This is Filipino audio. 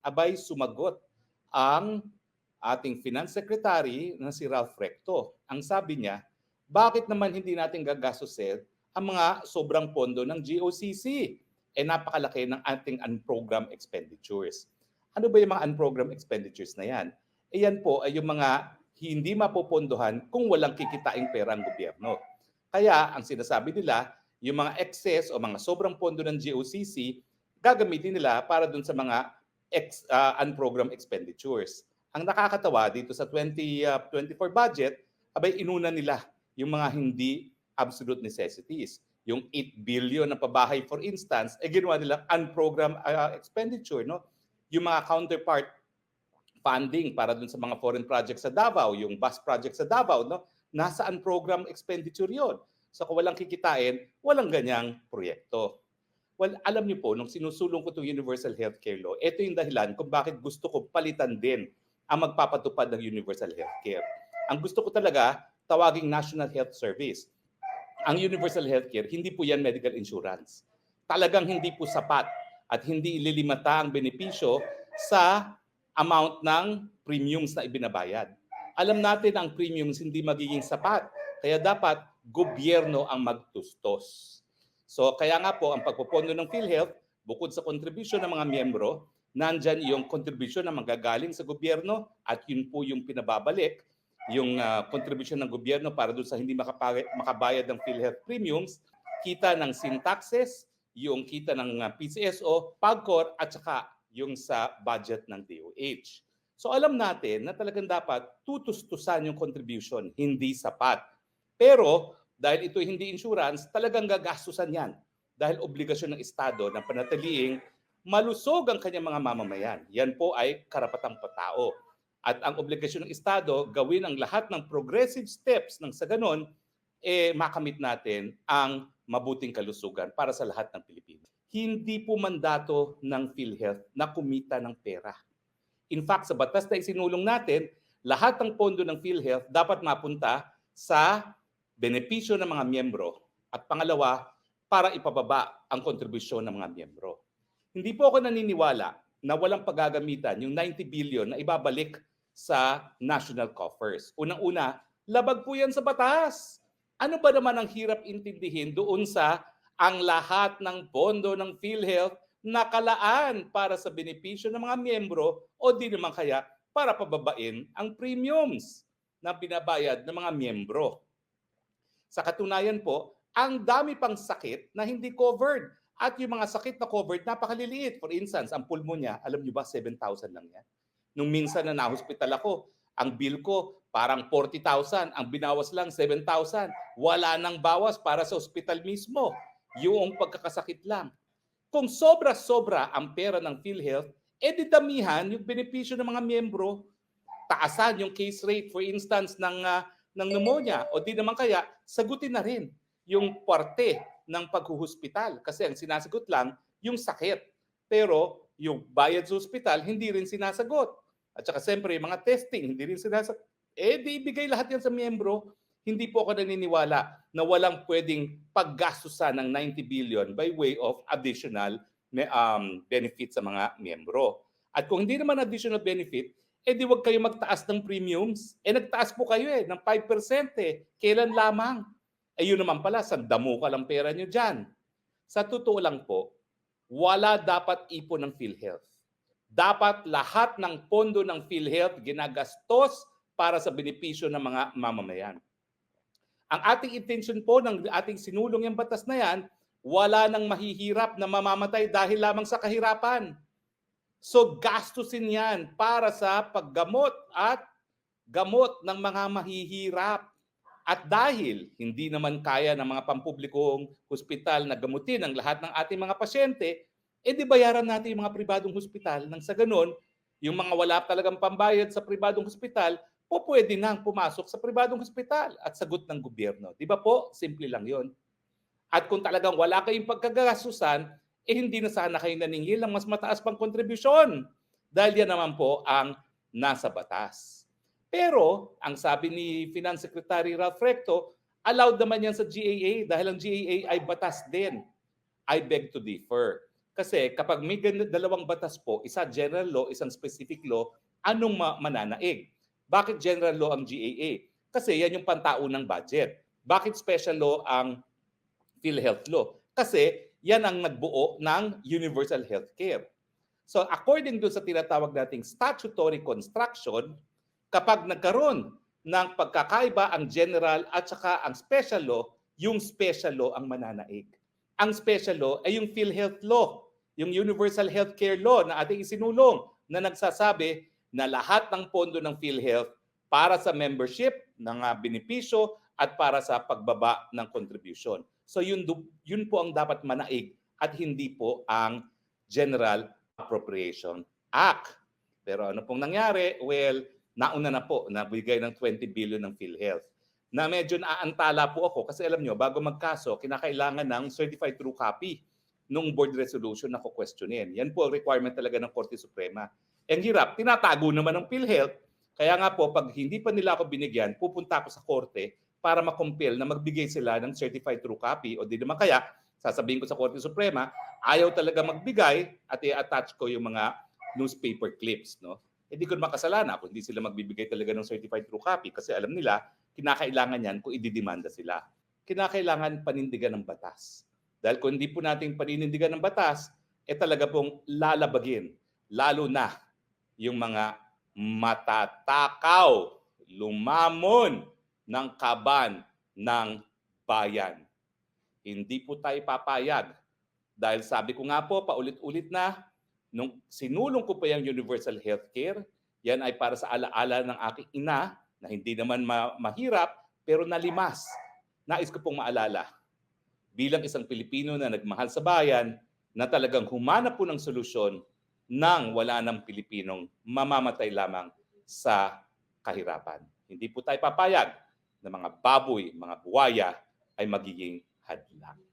abay sumagot ang ating Finance Secretary na si Ralph Recto. Ang sabi niya, bakit naman hindi natin gagastusin ang mga sobrang pondo ng GOCC? Eh napakalaki ng ating unprogrammed expenditures. Ano ba yung mga unprogrammed expenditures na yan? Eh yan po ay yung mga hindi mapopondohan kung walang kikitaing pera ang gobyerno. Kaya ang sinasabi nila, yung mga excess o mga sobrang pondo ng GOCC, gagamitin nila para dun sa mga ex, uh, unprogrammed expenditures. Ang nakakatawa dito sa 2024 budget, abay inuna nila yung mga hindi absolute necessities. Yung 8 billion na pabahay for instance, eh ginawa nila unprogrammed uh, expenditure, no? Yung mga counterpart funding para dun sa mga foreign projects sa Davao, yung bus project sa Davao, no? Nasa unprogrammed expenditure yon. So kung walang kikitain, walang ganyang proyekto. Well, alam niyo po, nung sinusulong ko itong Universal Healthcare Law, ito yung dahilan kung bakit gusto ko palitan din ang magpapatupad ng Universal Healthcare. Ang gusto ko talaga, tawaging National Health Service. Ang Universal Healthcare, hindi po yan medical insurance. Talagang hindi po sapat at hindi ililimata ang benepisyo sa amount ng premiums na ibinabayad. Alam natin ang premiums hindi magiging sapat. Kaya dapat gobyerno ang magtustos. So kaya nga po ang pagpopondo ng PhilHealth, bukod sa contribution ng mga miyembro, nandyan yung contribution na manggagaling sa gobyerno at yun po yung pinababalik, yung uh, contribution ng gobyerno para doon sa hindi makapag- makabayad ng PhilHealth premiums, kita ng sin taxes, yung kita ng uh, PCSO, PAGCOR at saka yung sa budget ng DOH. So alam natin na talagang dapat tutustusan yung contribution, hindi sapat. Pero dahil ito hindi insurance, talagang gagastusan yan. Dahil obligasyon ng Estado na panatiliing malusog ang kanyang mga mamamayan. Yan po ay karapatang patao. At ang obligasyon ng Estado, gawin ang lahat ng progressive steps ng sa ganon, eh makamit natin ang mabuting kalusugan para sa lahat ng Pilipino. Hindi po mandato ng PhilHealth na kumita ng pera. In fact, sa batas na isinulong natin, lahat ng pondo ng PhilHealth dapat mapunta sa benepisyo ng mga miyembro at pangalawa, para ipababa ang kontribusyon ng mga miyembro. Hindi po ako naniniwala na walang paggagamitan yung 90 billion na ibabalik sa national coffers. Unang-una, labag po yan sa batas. Ano ba naman ang hirap intindihin doon sa ang lahat ng pondo ng PhilHealth nakalaan para sa benepisyo ng mga miyembro o di naman kaya para pababain ang premiums na binabayad ng mga miyembro. Sa katunayan po, ang dami pang sakit na hindi covered. At yung mga sakit na covered, napakaliliit. For instance, ang pulmonya, alam nyo ba, 7,000 lang yan. Nung minsan na na-hospital ako, ang bill ko parang 40,000, ang binawas lang 7,000. Wala nang bawas para sa hospital mismo. Yung pagkakasakit lang. Kung sobra-sobra ang pera ng PhilHealth, edi damihan yung benepisyo ng mga miyembro. Taasan yung case rate, for instance, ng, uh, ng pneumonia. O di naman kaya, sagutin na rin yung parte ng paghuhospital. Kasi ang sinasagot lang, yung sakit. Pero yung bayad sa hospital, hindi rin sinasagot. At saka siyempre, yung mga testing, hindi rin sinasagot. Eh, di ibigay lahat yan sa miyembro. Hindi po ako naniniwala na walang pwedeng paggastusan ng 90 billion by way of additional um, benefit sa mga miyembro. At kung hindi naman additional benefit, eh di wag kayo magtaas ng premiums. Eh nagtaas po kayo eh, ng 5% eh. Kailan lamang? Eh yun naman pala, sandamo ka lang pera nyo dyan. Sa totoo lang po, wala dapat ipon ng PhilHealth. Dapat lahat ng pondo ng PhilHealth ginagastos para sa benepisyo ng mga mamamayan. Ang ating intention po ng ating sinulong yung batas na yan, wala nang mahihirap na mamamatay dahil lamang sa kahirapan. So gastusin yan para sa paggamot at gamot ng mga mahihirap. At dahil hindi naman kaya ng mga pampublikong hospital na gamutin ang lahat ng ating mga pasyente, eh di bayaran natin yung mga pribadong hospital nang sa ganun, yung mga wala talagang pambayad sa pribadong hospital, po pwede nang pumasok sa pribadong hospital at sagot ng gobyerno. Di ba po? Simple lang yon. At kung talagang wala kayong pagkagasusan, eh hindi na sana kayo naningil ng mas mataas pang kontribusyon. Dahil yan naman po ang nasa batas. Pero, ang sabi ni Finance Secretary Ralph Recto, allowed naman yan sa GAA dahil ang GAA ay batas din. I beg to differ. Kasi kapag may dalawang batas po, isa general law, isang specific law, anong ma- mananaig? Bakit general law ang GAA? Kasi yan yung pantaunang budget. Bakit special law ang PhilHealth law? Kasi yan ang nagbuo ng universal healthcare. So according doon sa tinatawag nating statutory construction, kapag nagkaroon ng pagkakaiba ang general at saka ang special law, yung special law ang mananaig. Ang special law ay yung PhilHealth law, yung universal healthcare law na ating isinulong na nagsasabi na lahat ng pondo ng PhilHealth para sa membership ng uh, benepisyo at para sa pagbaba ng contribution. So yun, yun po ang dapat manaig at hindi po ang General Appropriation Act. Pero ano pong nangyari? Well, nauna na po, nabigay ng 20 billion ng PhilHealth. Na medyo naaantala po ako kasi alam nyo, bago magkaso, kinakailangan ng certified true copy nung board resolution na kukwestiyonin. Yan po ang requirement talaga ng Korte Suprema. Ang hirap, tinatago naman ng PhilHealth. Kaya nga po, pag hindi pa nila ako binigyan, pupunta ako sa korte para makompel na magbigay sila ng certified true copy o di naman kaya, sasabihin ko sa Korte Suprema, ayaw talaga magbigay at i-attach ko yung mga newspaper clips. No? Hindi ko naman kasalanan kung hindi sila magbibigay talaga ng certified true copy kasi alam nila, kinakailangan yan kung ididimanda sila. Kinakailangan panindigan ng batas. Dahil kung hindi po natin paninindigan ng batas, eh talaga pong lalabagin, lalo na yung mga matatakaw, lumamon ng kaban ng bayan. Hindi po tayo papayag. Dahil sabi ko nga po, paulit-ulit na, nung sinulong ko pa yung universal healthcare, yan ay para sa alaala ng aking ina na hindi naman ma- mahirap pero nalimas. Nais ko pong maalala bilang isang Pilipino na nagmahal sa bayan na talagang humanap po ng solusyon nang wala ng Pilipinong mamamatay lamang sa kahirapan. Hindi po tayo papayag na mga baboy, mga buwaya ay magiging hadlang.